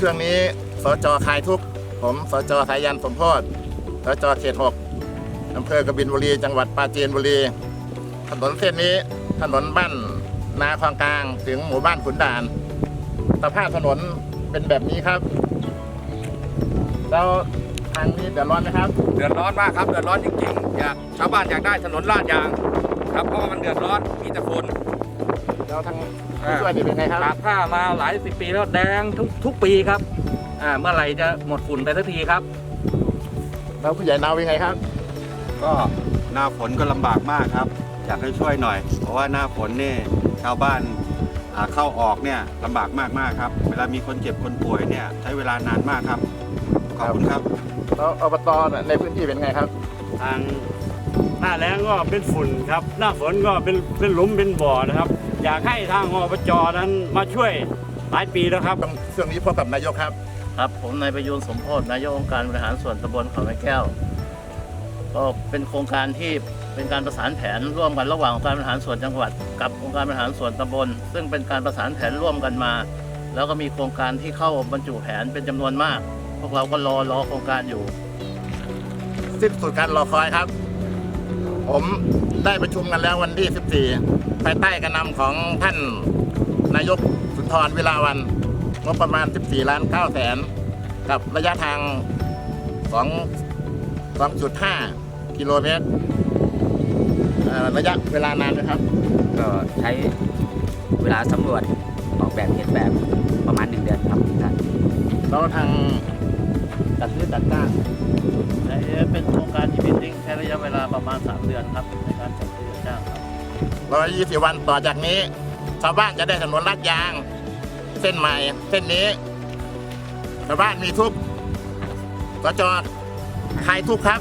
ช่วงนี้สจคลายทุกข์ผมสจสายันสมโพธสจเขตหกอำเภอกบินบุรี จังหวัดปราจีนบุรี ถนนเส้นนี้ถนนบ้านนาคลองกลางถึงหมู่บ้านขุนด่านสภาพถนนเป็นแบบนี้ครับ แล้วทางนี้เดือดร้อนไหมครับ เดือดร้อนมากครับ เดือดร้อนจริงๆ อยากชาวบ้านอยากได้ถนนลาดยาง ครับเพราะว่ามันเดือดร้อนมีแต่ฝน แล้วทางผู้ช่วยนี่เป็นไงครับตากผ้ามาหลายสิบปีแล้วแดงทุกทุกปีครับอ่าเมื่อไหร่จะหมดฝุ่นไปสักทีครับ แล้วผู้ใหญ่นาวเป็นไงครับ ก็หน้าฝนก็ลำบากมากครับ อยากให้ช่วยหน่อย เพราะว่าหน้าฝนนี่ชาวบ้านอ่าเข้าออกเนี่ยลำบากมากมากๆครับ เวลามีคนเจ็บคนป่วยเนี่ยใช้เวลานานมากครับ ขอบคุณครับ แล้วอบตในพื้นที่เป็นไงครับ ทาง หน้าแล้งก็เป็นฝุ่นครับ หน้าฝนก็เป็นเป็นหลุมเป็นบ่อนะครับ อยากให้ทางอบจนั้นมาช่วยหลายปีแล้วครับต้องช่วงนี้พบกับนายกครับ ครับผมนายประยูนสมโพธนายกองค์การบริหารส่วนตำบลเขาไม้แก้ว ก็เป็นโครงการที่เป็นการประสานแผนร่วมกันระหว่างองค์การบริหารส่วนจังหวัด กับองค์การบริหารส่วนตำบล ซึ่งเป็นการประสานแผนร่วมกันมา แล้วก็มีโครงการที่เข้าบรรจุแผนเป็นจำนวนมาก พวกเราก็รอรอโครงการอยู่สิ้นสุดการรอคอยครับ ผมได้ประชุมกันแล้ววันที่ 14 ภายใต้การนำของท่านนายกสุนทรเวลาวันงบประมาณ 14 ล้าน9แสน กับระยะทาง 2 2.5 กิโลเมตรเอ่อระยะเวลานานไหมครับ ก็ใช้เวลาสำรวจออกแบบเขียนแบบประมาณหนึ่งเดือนครับท่านแล้วทางจัดซื้อจัดจ้างและเป็นโครงการที่เป็นจริงใช้ ระยะเวลาประมาณ 3 เดือนครับในการจัดซื้อจัดจ้างครับ120วันต่อจากนี้ ชาวบ้านจะได้ถนนลาดยาง เส้นใหม่ เส้นนี้ ชาวบ้านมีทุกข์สจคลายทุกครับ